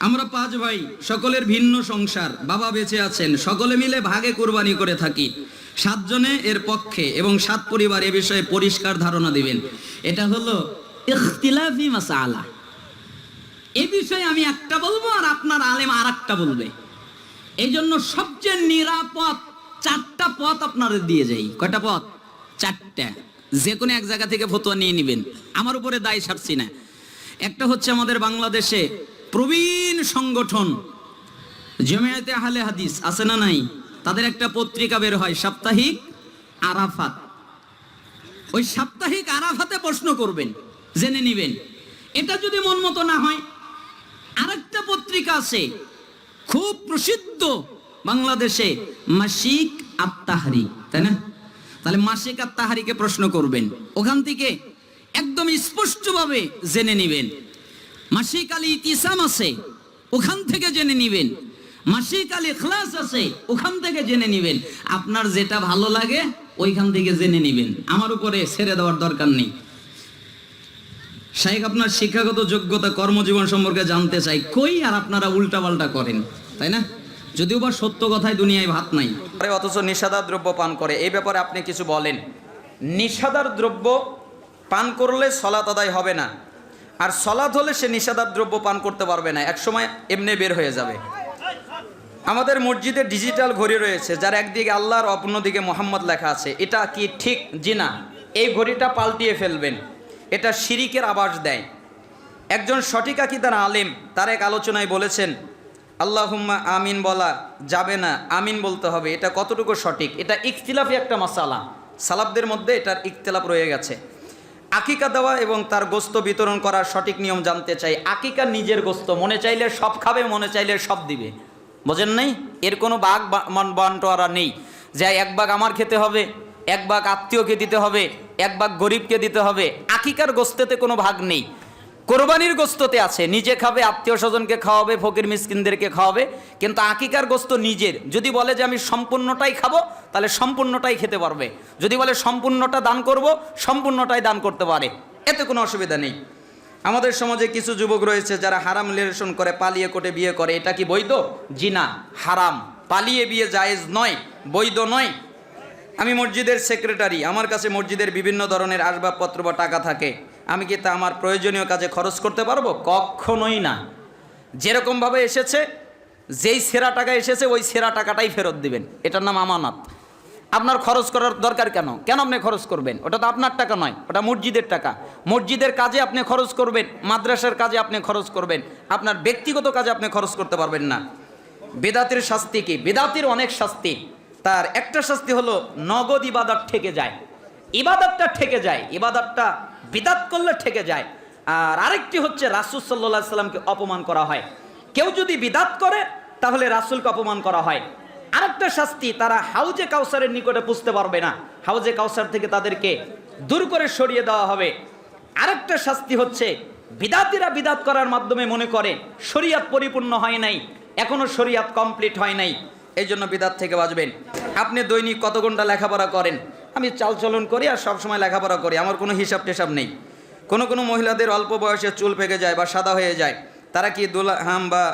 আমরা পাঁচ ভাই, সকলের ভিন্ন সংসার। বাবা বেঁচে আছেন, সকলে মিলে ভাগে কোরবানি করে থাকি। সাতজনে এর পক্ষে এবং সাত পরিবার এ বিষয়ে পরিষ্কার ধারণা দিবেন। এটা হলো ইখতিলাফি এ বিষয়ে আমি একটা বলব আর আপনার আলেম আর একটা বলবে। এই জন্য সবচেয়ে নিরাপদ চারটা পথ আপনাদের দিয়ে যাই। কয়টা পথ? চারটা। যে কোনো এক জায়গা থেকে ফতোয়া নিয়ে নেবেন। আমার উপরে দায় সারছি না। একটা হচ্ছে আমাদের বাংলাদেশে প্রবীণ সংগঠন। জমিয়াতে আহলে হাদিস আছে না নাই? তাদের একটা পত্রিকা বের হয়, সাপ্তাহিক আরাফাত। ওই সাপ্তাহিক আরাফাতে প্রশ্ন করবেন, জেনে নিবেন। এটা যদি মন মতো না হয়, আরেকটা পত্রিকা আছে, খুব প্রসিদ্ধ বাংলাদেশে, মাসিক আত্মাহারি তাই না? তাহলে মাসিক আত্মাহারিকে প্রশ্ন করবেন। ওখান থেকে একদম স্পষ্টভাবে জেনে নেবেন। মাসিক আলী ইতিসাম আছে, ওখান থেকে জেনে নিবেন। মাসিক আলী খ্লাস আছে, ওখান থেকে জেনে নিবেন। আপনার যেটা ভালো লাগে, ওইখান থেকে জেনে নেবেন। আমার উপরে ছেড়ে দেওয়ার দরকার নেই। শাইখ, আপনার শিক্ষাগত যোগ্যতা, কর্মজীবন সম্পর্কে জানতে চাই। কই আর আপনারা উল্টাপাল্টা করেন, তাই না? যদিও বা সত্য কথায় দুনিয়ায় ভাত নাই। অথচ নিষাদার দ্রব্য পান করে, এই ব্যাপারে আপনি কিছু বলেন। নিষাদার দ্রব্য পান করলে সলাত আদায় হবে না। আর সলাদ হলে সে নিষাদার দ্রব্য পান করতে পারবে না। একসময় এমনি বের হয়ে যাবে। আমাদের মসজিদে ডিজিটাল ঘড়ি রয়েছে, যার একদিকে আল্লাহর অপরদিকে মোহাম্মদ লেখা আছে। এটা কি ঠিক? জি না। এই ঘড়িটা পাল্টিয়ে ফেলবেন। এটা শিরিকের আবাস দেয়। একজন সঠিক আকিদার আলেম, তার এক আলোচনায় বলেছেন, আল্লাহুম্মা আমিন বলা যাবে না, আমিন বলতে হবে। এটা কতটুকু সঠিক? এটা ইখতিলাফি একটা মশালা সালাবদের মধ্যে এটার ইখতিলাফ রয়ে গেছে। আকিকা দেওয়া এবং তার গোস্ত বিতরণ করার সঠিক নিয়ম জানতে চাই। আকিকা নিজের গোস্ত, মনে চাইলে সব খাবে, মনে চাইলে সব দিবে। বোঝেন নাই? এর কোনো বাঘ বান্টোয়ারা নেই। যে এক বাঘ আমার খেতে হবে, এক বাঘ আত্মীয়কে দিতে হবে, এক বাঘ গরিবকে দিতে হবে। আকিকার গোস্তেতে কোনো ভাগ নেই। কোরবানির গোস্ততে আছে, নিজে খাবে, আত্মীয় স্বজনকে খাওয়াবে, ফকির মিসকিনদেরকে খাওয়াবে, কিন্তু আকিকার গোস্ত নিজের। যদি বলে যে আমি সম্পূর্ণটাই খাব, তাহলে সম্পূর্ণটাই খেতে পারবে। যদি বলে সম্পূর্ণটা দান করব, সম্পূর্ণটাই দান করতে পারে। এতে কোনো অসুবিধা নেই। আমাদের সমাজে কিছু যুবক রয়েছে যারা হারাম রিলেশন করে, পালিয়ে কোটে বিয়ে করে। এটা কি বৈধ? জিনা হারাম। পালিয়ে বিয়ে জায়েজ নয়, বৈধ নয়। আমি মসজিদের সেক্রেটারি, আমার কাছে মসজিদের বিভিন্ন ধরনের আসবাবপত্র বা টাকা থাকে। আমি কি তা আমার প্রয়োজনীয় কাজে খরচ করতে পারব? কখনোই না। যেরকমভাবে এসেছে, যেই সেরা টাকা এসেছে, ওই সেরা টাকাটাই ফেরত দিবেন। এটার নাম আমানত। আপনার খরচ করার দরকার কেন? কেন আপনি খরচ করবেন? ওটা তো আপনার টাকা নয়, ওটা মসজিদের টাকা। মসজিদের কাজে আপনি খরচ করবেন, মাদ্রাসার কাজে আপনি খরচ করবেন, আপনার ব্যক্তিগত কাজে আপনি খরচ করতে পারবেন না। বেদাতের শাস্তি কি? বেদাতের অনেক শাস্তি। তার একটা শাস্তি হলো, নগদ ইবাদত ঠেকে যায়। ইবাদতটা ঠেকে যায়। ইবাদতটা বিদাত করলে ঠেকে যায়। আর আরেকটি হচ্ছে রাসুল সাল্লাহ সাল্লামকে অপমান করা হয়। কেউ যদি বিদাত করে, তাহলে রাসুলকে অপমান করা হয়। আরেকটা শাস্তি, তারা হাউজে কাউসারের নিকটে পুষতে পারবে না। হাউজে কাউসার থেকে তাদেরকে দূর করে সরিয়ে দেওয়া হবে। আরেকটা শাস্তি হচ্ছে, বিদাতিরা বিদাত করার মাধ্যমে মনে করে, শরিয়াত পরিপূর্ণ হয় নাই, এখনও শরিয়াত কমপ্লিট হয় নাই। এই জন্য বিদাত থেকে বাঁচবেন। আপনি দৈনিক কত ঘণ্টা লেখাপড়া করেন? আমি চালচলন করি আর সবসময় লেখাপড়া করি। আমার কোনো হিসাব টেসাব নেই। কোনো কোনো মহিলাদের অল্প বয়সে চুল পেকে যায় বা সাদা হয়ে যায়। তারা কি দোলা হাম বা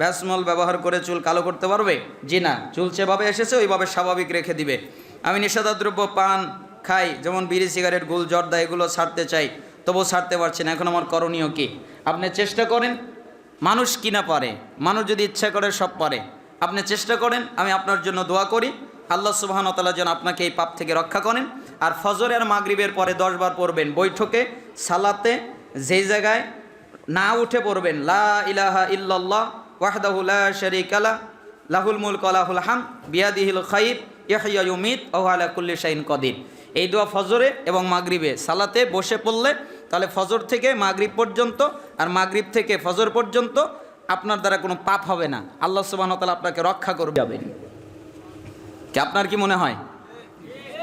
ভ্যাসমল ব্যবহার করে চুল কালো করতে পারবে? জি না, চুল যেভাবে এসেছে ওইভাবে স্বাভাবিক রেখে দিবে। আমি নেশাদার দ্রব্য পান খাই, যেমন বিড়ি, সিগারেট, গুল, জর্দা, এগুলো ছাড়তে চাই, তবুও ছাড়তে পারছি না। এখন আমার করণীয় কি? আপনি চেষ্টা করেন, মানুষ কি না পারে? মানুষ যদি ইচ্ছা করে সব পারে। আপনি চেষ্টা করেন, আমি আপনার জন্য দোয়া করি। আল্লাহ সুবাহনতালা যেন আপনাকে এই পাপ থেকে রক্ষা করেন। আর ফজর আর মাগরিবের পরে দশবার পড়বেন। বৈঠকে, সালাতে, যেই জায়গায় না উঠে পড়বেন। লা ইলাহা ইল্লাল্লাহ ওয়াহদাহু লা শারীকা লা, লাহুল মুল কলাহুল হাম বিয়াদিহিল খাইর, ইয়াহইয়া ইউমিত, ওয়া হুয়া আলা কুল্লি শাইইন কদির। এই দোয়া ফজরে এবং মাগরিবে, সালাতে বসে পড়লে তাহলে ফজর থেকে মাগরিব পর্যন্ত আর মাগরিব থেকে ফজর পর্যন্ত আপনার দ্বারা কোনো পাপ হবে না। আল্লাহ ওয়া আপনাকে রক্ষা করবে। যাবেন কি আপনার কি মনে হয়?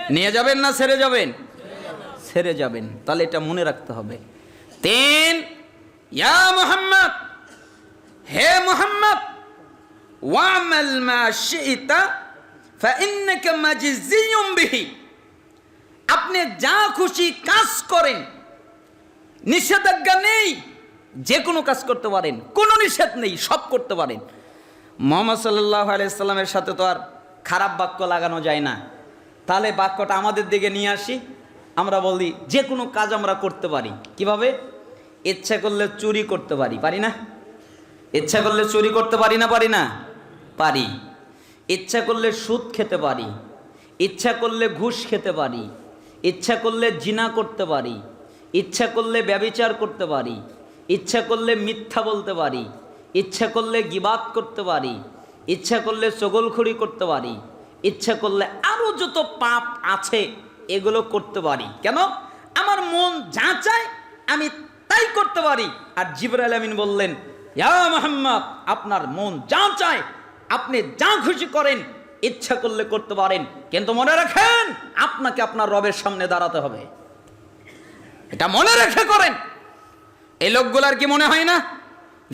নিয়ে যাবেন না ছেড়ে যাবেন? ছেড়ে যাবেন। তাহলে এটা মনে রাখতে হবে। তিন, ইয়া মুহাম্মদ! হে মোহাম্মদ! ওয়ামাল মা শিইতা ফাইন্নাকা মাজজিয়ুম বিহি। আপনি যা খুশি কাজ করেন। নিষেধাজ্ঞা নেই। যে কোনো কাজ করতে পারেন। কোনো নিষেধ নেই। সব করতে পারেন। মোহাম্মদ সাল্লাহ আলাইসাল্লামের সাথে তো আর খারাপ বাক্য লাগানো যায় না। তাহলে বাক্যটা আমাদের দিকে নিয়ে আসি। আমরা বলি, যে কোনো কাজ আমরা করতে পারি। কীভাবে? ইচ্ছা করলে চুরি করতে পারি পারি না? ইচ্ছা করলে চুরি করতে পারি না পারি না? পারি। ইচ্ছা করলে সুদ খেতে পারি। ইচ্ছা করলে ঘুষ খেতে পারি। ইচ্ছা করলে জিনা করতে পারি। ইচ্ছা করলে ব্যবিচার করতে পারি। ইচ্ছা করলে মিথ্যা বলতে পারি। ইচ্ছা করলে গিবাদ করতে পারি। ইচ্ছা করলে চগলখড়ি করতে পারি, ইচ্ছা করলে আরও যত পাপ আছে এগুলো করতে পারি। কেন? আমার মন যা চায় আমি তাই করতে পারি। আর জিবরাইল আমিন বললেন, ইয়া মোহাম্মদ, আপনার মন যা চায়, আপনি যা খুশি করেন, ইচ্ছা করলে করতে পারেন। কিন্তু মনে রাখেন, আপনাকে আপনার রবের সামনে দাঁড়াতে হবে। এটা মনে রেখে করেন। এই লোকগুলার কি মনে হয় না?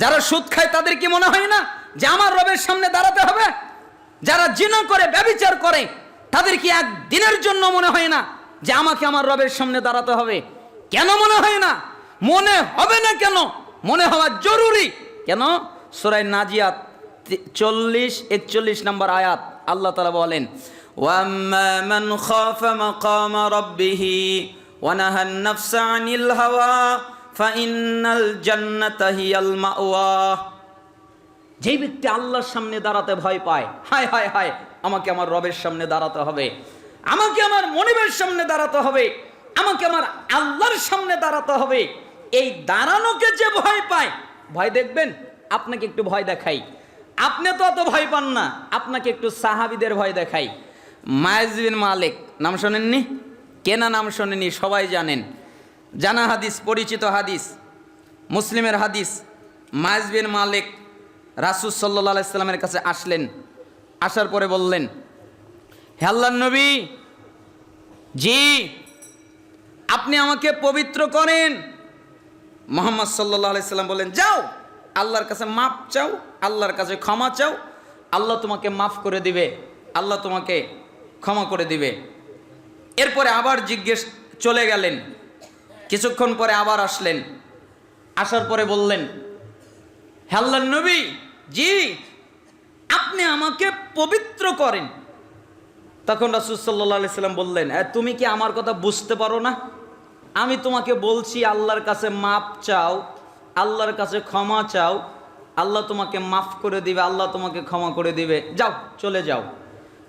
যারা সুদ খায় তাদের কি মনে হয় না? যে আমার রবের সামনে দাঁড়াতে হবে, যারা জিনা করে, ব্যবিচার করে, তাদের কি এক দিনের জন্য মনে হয় না যে আমাকে আমার রবের সামনে দাঁড়াতে হবে? কেন মনে হয় না? মনে হবে না কেন? মনে হওয়া জরুরি। কেন? সুরাই নাজিয়াত চল্লিশ, একচল্লিশ নম্বর আয়াত, আল্লাহ তালা বলেন ওয়াম্মা মান খাফা মাকামা রাব্বিহি ওয়া নাহান নাফসা আনিল হাওয়া ফাইন্নাল জান্নাতা হিয়াল মাওয়া। যেই ব্যক্তি আল্লাহর সামনে দাঁড়াতে ভয় পায়, হায় হায় হায়, আমাকে আমার রবের সামনে দাঁড়াতে হবে। আমাকে আমার মনিবের সামনে দাঁড়াতে হবে। আমাকে আমার আল্লাহর সামনে দাঁড়াতে হবে। এই দাঁড়ানোকে যে ভয় পায়, ভয় দেখবেন? আপনাকে একটু ভয় দেখাই। আপনি তো অত ভয় পান না, আপনাকে একটু সাহাবিদের ভয় দেখাই। মায়েজ বিন মালিক, নাম শোনেননি? কেনা নাম শোনেনি সবাই জানেন। জানা হাদিস, পরিচিত হাদিস, মুসলিমের হাদিস, মায়েজ বিন মালিক রাসুল সাল্লাহ আলাইস্লামের কাছে আসলেন। আসার পরে বললেন, হে আল্লাহর নবী, জি, আপনি আমাকে পবিত্র করেন। মোহাম্মদ সাল্লাহ আলাইসাল্লাম বললেন, যাও, আল্লাহর কাছে মাপ চাও, আল্লাহর কাছে ক্ষমা চাও, আল্লাহ তোমাকে মাফ করে দিবে, আল্লাহ তোমাকে ক্ষমা করে দিবে। এরপরে আবার জিজ্ঞেস চলে গেলেন। কিছুক্ষণ পরে আবার আসলেন। আসার পরে বললেন হ্যাল্লার নবী জি আপনি আমাকে পবিত্র করেন। তখন রাসুল সাল্লাহ সাল্লাম বললেন "এ, তুমি কি আমার কথা বুঝতে পারো না? আমি তোমাকে বলছি আল্লাহর কাছে মাপ চাও আল্লাহর কাছে ক্ষমা চাও আল্লাহ তোমাকে মাফ করে দিবে আল্লাহ তোমাকে ক্ষমা করে দিবে। যাও চলে যাও।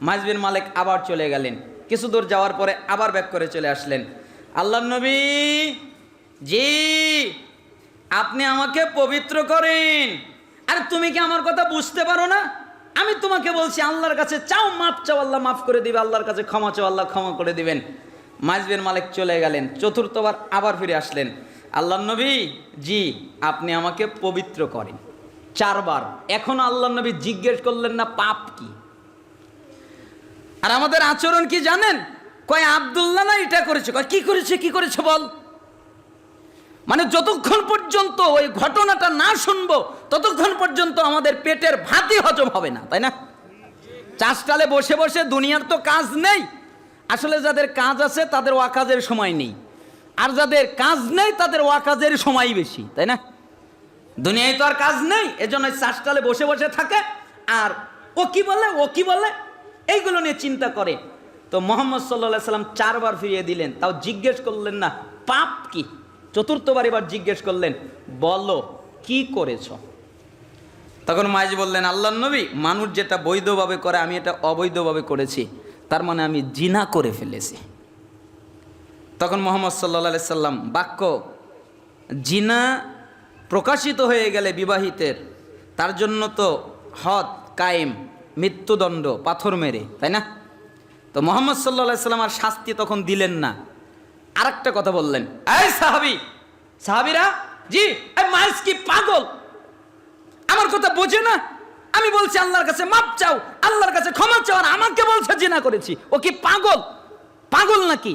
মাইজবিন মালিক আবার চলে গেলেন। কিছু দূর যাওয়ার পরে আবার ব্যাক করে চলে আসলেন। আল্লাহ নবী জি আপনি আমাকে পবিত্র করেন। আর তুমি কি আমার কথা বুঝতে পারো না? আমি তোমাকে বলছি, আল্লাহর কাছে চাও মাপ চাও, আল্লাহ মাফ করে দিবে, আল্লাহর কাছে ক্ষমা চাও, আল্লাহ ক্ষমা করে দিবেন। মাইজবের মালিক চলে গেলেন, চতুর্থবার আবার ফিরে আসলেন। আল্লাহ নবী, জি, আপনি আমাকে পবিত্র করেন। চারবার। এখন আল্লাহ নবী জিজ্ঞেস করলেন না, পাপ কি? আর আমাদের আচরণ কি জানেন? কয়, আবদুল্লাহ না এটা করেছে? কয়, কি করেছে কি করেছে বল? মানে যতক্ষণ পর্যন্ত ওই ঘটনাটা না শুনব, ততক্ষণ পর্যন্ত আমাদের পেটের ভাতই হজম হবে না, তাই না? চাষটালে বসে বসে দুনিয়ার তো কাজ নেই। আসলে যাদের কাজ আছে, তাদের ওয়াকাজের সময় নেই। আর যাদের কাজ নেই, তাদের ওয়াকাজের সময় বেশি, তাই না? দুনিয়ায় তো আর কাজ নেই, এজন্য চাষটালে বসে বসে থাকে। আর ও কি বলে, ও কি বলে? এইগুলো নিয়ে চিন্তা করে। তো মোহাম্মদ সাল্লাহ সাল্লাম চারবার ফিরিয়ে দিলেন, তাও জিজ্ঞেস করলেন না, পাপ কি? চতুর্থবার এবার জিজ্ঞেস করলেন, বলো, কি করেছ? তখন মাইজ বললেন আল্লাহ নবী মানুষ যেটা বৈধভাবে করে, আমি এটা অবৈধভাবে করেছি। তার মানে আমি জিনা করে ফেলেছি। তখন মোহাম্মদ সাল্লা সাল্লাম বাক্য, জিনা প্রকাশিত হয়ে গেলে বিবাহিতের, তার জন্য তো হদ, কায়েম, মৃত্যুদণ্ড, পাথর মেরে, তাই না? তো মোহাম্মদ সাল্লা সাল্লাম আর শাস্তি তখন দিলেন না। আরেকটা কথা বললেন। এই সাহাবি, সাহাবিরা, জি মাইস কি পাগল? আমার কথা বোঝে না? আমি বলছি, আল্লাহর কাছে মাপ চাও, আল্লাহর কাছে ক্ষমা চাও, আর আমাকে বলছে, জিনা করেছি। ও কি পাগল? পাগল নাকি?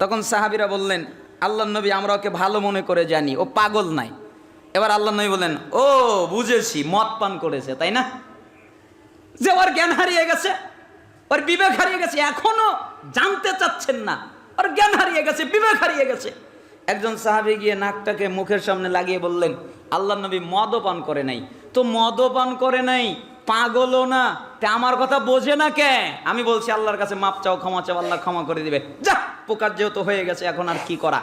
তখন সাহাবিরা বললেন আল্লাহ নবী, আমরা ওকে ভালো মনে করে জানি, ও পাগল নাই। এবার আল্লাহ নবী বললেন, ও, বুঝেছি, মদ পান করেছে, তাই না? যে ওর জ্ঞান হারিয়ে গেছে, ওর বিবেক হারিয়ে গেছে, এখনও জানতে চাচ্ছেন না। ওর জ্ঞান হারিয়ে গেছে, বিবেক হারিয়ে গেছে। একজন সাহাবি গিয়ে নাকটাকে মুখের সামনে লাগিয়ে বললেন, আল্লাহ নবী মদও পান করে নাই। তো মদও পান করে নাই? পাগলও না? তা আমার কথা বোঝে না কে? আমি বলছি, আল্লাহর কাছে মাপ চাও, ক্ষমা চাও, আল্লাহ ক্ষমা করে দিবে। যা পোকার যেহেতু হয়ে গেছে, এখন আর কি করা?